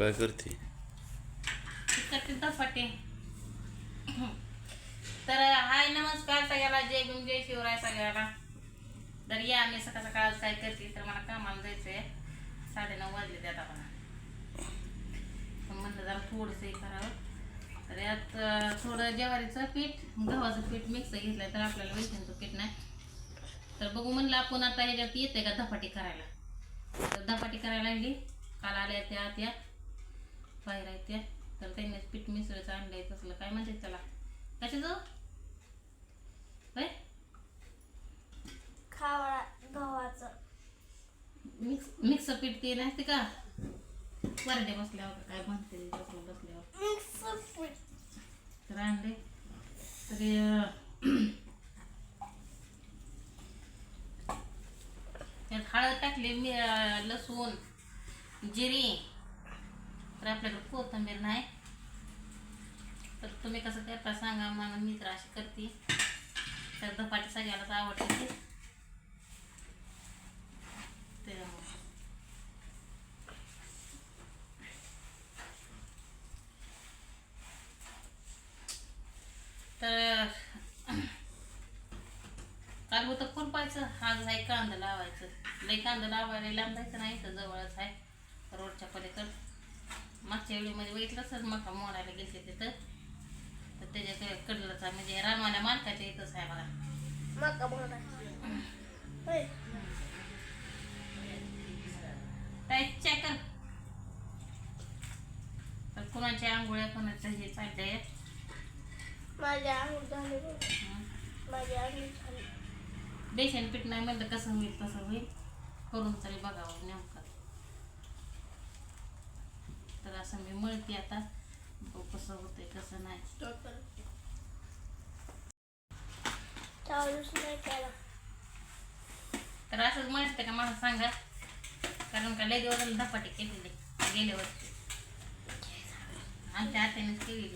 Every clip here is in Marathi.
काय करते? फटे. तर हाय नमस्कार सगळ्याला. जय भीम जय शिवराय सगळ्याला. तर या मी सकाळ सकाळ काय करते तर मला कामाला जायचंय. साडेनऊ वाजले त्यात आपण म्हणलं जरा थोडंसं हे करावं. तर यात थोडं ज्वारीचं पीठ गव्हाचं पीठ मिक्स घेतलं तर आपल्याला बेसनचं पीठ नाही. तर बघू म्हणलं आपण आता ह्याच्यात येते का धपाटी करायला? तर धपाटी करायला लागली. काल आल्या त्या त्या. बाहेर त्या. तर त्यांनी पीठ मिसळचं आणलंय तसलं. काय म्हणतात त्याला? कशाचं? काय खावळा गव्हाचं. मिक्स मिक्स पीठ ते नसते का? वरडे बसल्यावर काय म्हणते तसलं बसल्यावर. मिक्स पीठ. तर आणले तर अं, त्यात हळद टाकली मी लसूण जिरी तर आपल्याकडे कोथंबीर नाही. तर तुम्ही कसं करता सांगा मला मी तर अशी करते. तर धपाटी सगळ्यालाच आवडते ते. तर काल होतं खुरपायचं आज आहे कांदा लावायचं. लई कांदा लावायला लांब जायचं नाही तर जवळच आहे. रोडच्या पलीकडं. मागच्या वेळीमध्ये बघितलं सर मका मोडायला गेले तिथं. तर त्याच्या कडलंचा म्हणजे रामाला मालकाच्या इथंच आहे बघा मका काय? चेक कर. तर कुणाच्या आंघोळ्या कोणाचं हे चाललंय माझ्या झाले झाली. बेसन पीठ नाही म्हणलं कसं होईल तसं होईल. करून तरी बघावं नेमकं. तर असं मी मळते आता कसं होतंय कसं नाही तर असंच म्हणते का मला सांगा कारण का लय दिवस धपाटी केलेली गेल्या वर्षी आमच्या आत्यानेच केलेली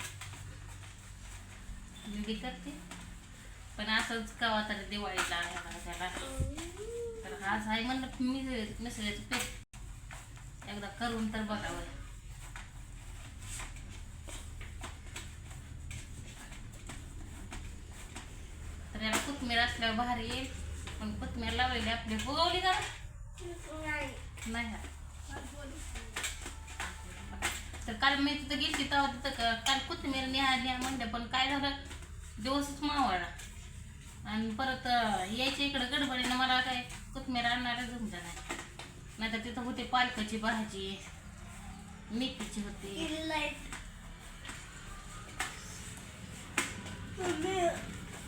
मी बी करते पण असंच कवा तरी दिवाळीला त्याला तर आज आहे म्हणलं मिसळ मिसळीचं पीठ एकदा करून तर बघावं याला कोथमीर असल्यावर भारी येईल पण कोथमीर लावलेली आपली. फुगवली का? नाही. नाही हा. तर काल मी तिथं गेली तेव्हा तिथं काल कोथमीर न्या म्हणलं पण काय झालं? दिवसच मावळला. आणि परत यायच्या इकडं गडबडीनं मला काय कोथमीर आणणारच जमलं नाही. नाहीतर तिथं होते पालकाची भाजी मेथीची होती.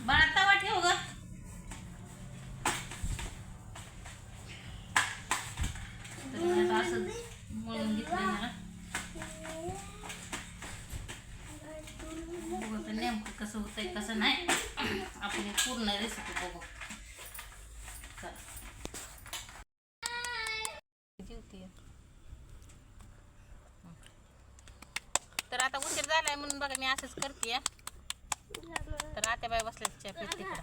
बाळा तवा ठेव ग. तर मी आता असं मळून घेतलं ना. बघू तर नेमकं कसं होतंय कसं नाही. आपण पूर्ण रेसिपी बघू. तर आता उशीर झालाय म्हणून बघा मी असंच करते तर आता बाय बसल्या चहा तिकडं.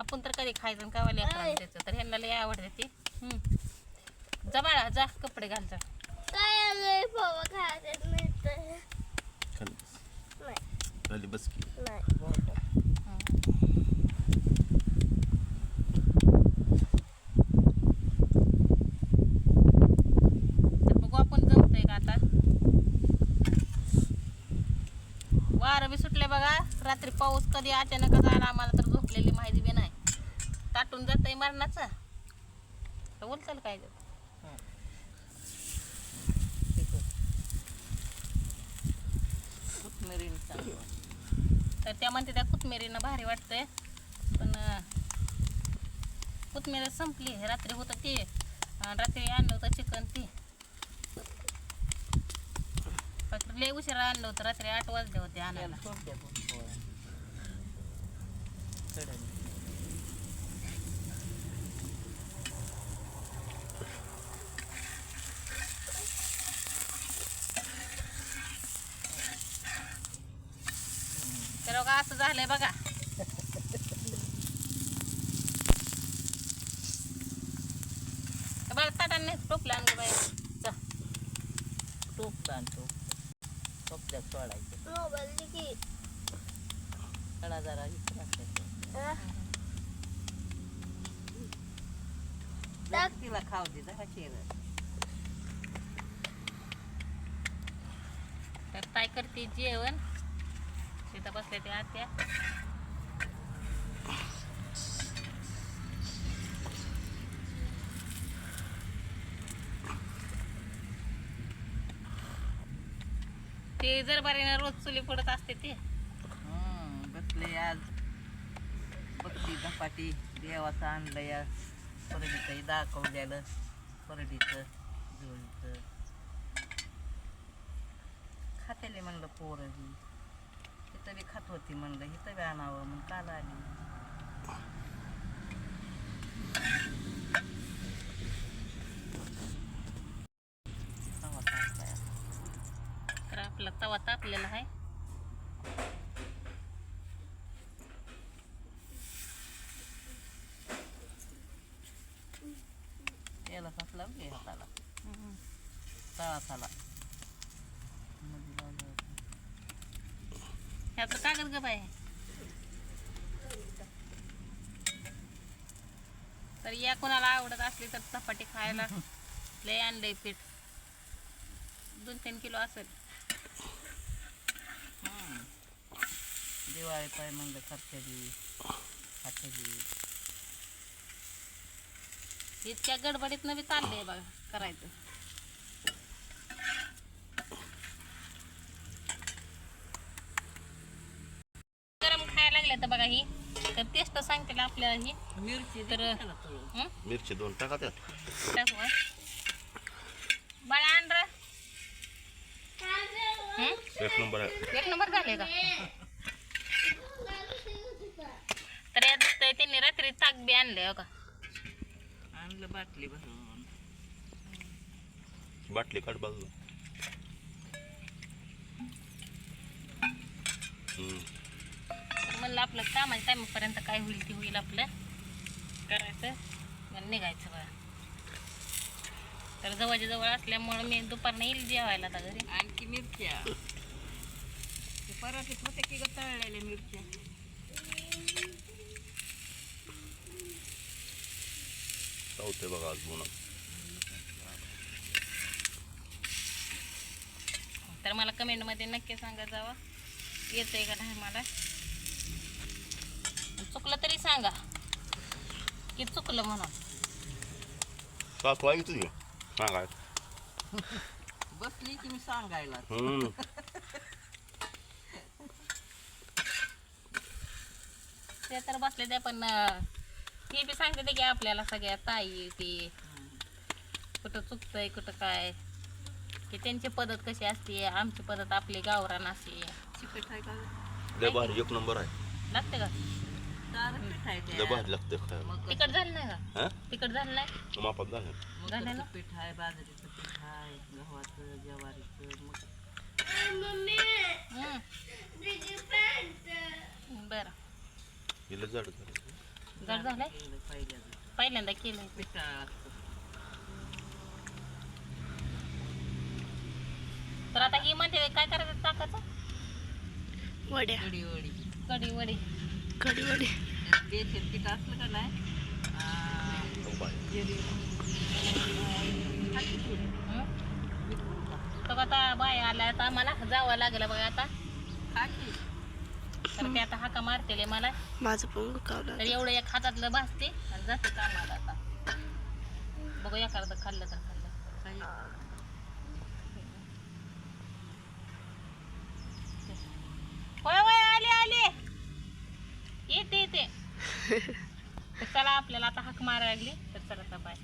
आपण तर कधी खायचं का वाले त्याचं. तर ह्यांना लय आवडते ती. हम्म. जा बाळा जा कपडे घाल जा. खाली बस. की नाही तर बघू आपण जमतंय का आता वारं बी सुटले बघा. रात्री पाऊस कधी अचानकच आला आम्हाला तर झोपलेली माहिती बी नाही. ताटून जातंय मरणाचं. तर उलचल काय ते. कोथमिरीनं चांगलं. तर त्या म्हणते त्या कोथमिरीनं भारी वाटतंय. पण अं, कोथमीर संपली. रात्री होतं ते रात्री आणलं होतं चिकन ते. पण लय उशिरा आणलं होतं रात्री आठ वाजले होते आणायला. तर बघा असं झालंय बघा. बरं ताटांनी टोपलं आणलं बाई. टोपलं आणतो. टोपल्यात सोडायचं कडा जरा तिला खाऊ दे जरा शेर तर काय करते? जेवण. तिथं बसल्या त्या आत्या. ते जर बरे रोज चुली पडत असते ते. बसले आज. बघती धपाटी देवाचं आणलं या परडीचं दाखवलेलं. परडीचं जुळीचं खातेले म्हणलं पोरं ही तिथं बी खात होती म्हणलं. हिथं बी आणावं मग काल आली तवा तापलाय. तर आपला तवा तापलेला आहे. तेला साचला घे हाताला तळा झाला. ह्याचं कागद ग बाय तर या कोणाला आवडत असली तर चपाटी खायला लय आणलंय पीठ. दोन तीन किलो असेल. दिवाळी पाय म्हणलं खर्चाची खात्याची इतक्या गडबडीत बी चाललंय बघा करायचं. गरम खायला लागले तर बघा ही. तर टेस्ट सांगते ना आपल्याला ही. मिरची तर-? मिरची दोन टाका त्यात. टाकू. बाळा आण एक नंबर झाले का? यात त्यांनी रात्री ताक बी आणले हो का? आणलं बाटली भरून. बाटली काढ. तर म्हणलं आपलं कामाच्या टायमापर्यंत काय होईल ते होईल आपलं. करायचं आणि निघायचं बघा. तर जवळच्या जवळ असल्यामुळं मी दुपारनं येईल जेवायला आता घरी. आणखी मिरच्या. ते पराठीत होते की ग तळलेल्या मिरच्या? चावते बघा आज बोना तर मला कमेंटमध्ये नक्की सांगा जावा. येतंय का नाही मला? चुकलं तरी सांगा. की चुकलं म्हणून. सासू आहे तुझी? सांगाय बसली की मी सांगायला. ते तर बसले ते पण हे बी सांगते ते की आपल्याला सगळ्या ताई ती कुठं चुकतंय कुठं काय. की त्यांची पद्धत कशी असते आमची पद्धत आपली गावरान असते चिकट आहे का? लय भारी एक नंबर आहे. लागते का? तार पीठ आहे लय त्यात. भारी लागते खायला मग तिकट झालं नाही का? हा? तिकट झालं नाही? मापात झालं. झालं ना? मग पीठ आहे बाजरीचं पीठ आहे गव्हाचं ज्वारीचं मग हं, बरं. हिला जड झालं. जड झालंय पहिल्यांदा केलंय तर आता ही म्हणते काय करायचं टाकायचं वड्या कडी वडी कडी वडी असलं का नाही. हं? तर आता बाय आल्या आता मला जावं लागलं बघा आता. तर ते आता हाका मारतेले मला. माझं पण तर एवढं एक हातातलं भासते आणि जाते कामाला आता. बघू एखादं खाल्लं तर खाल्लं. काही होय होय आले आले. येते येते. तर चला आपल्याला आता हाक मारायला लागली. तर चला आता बाय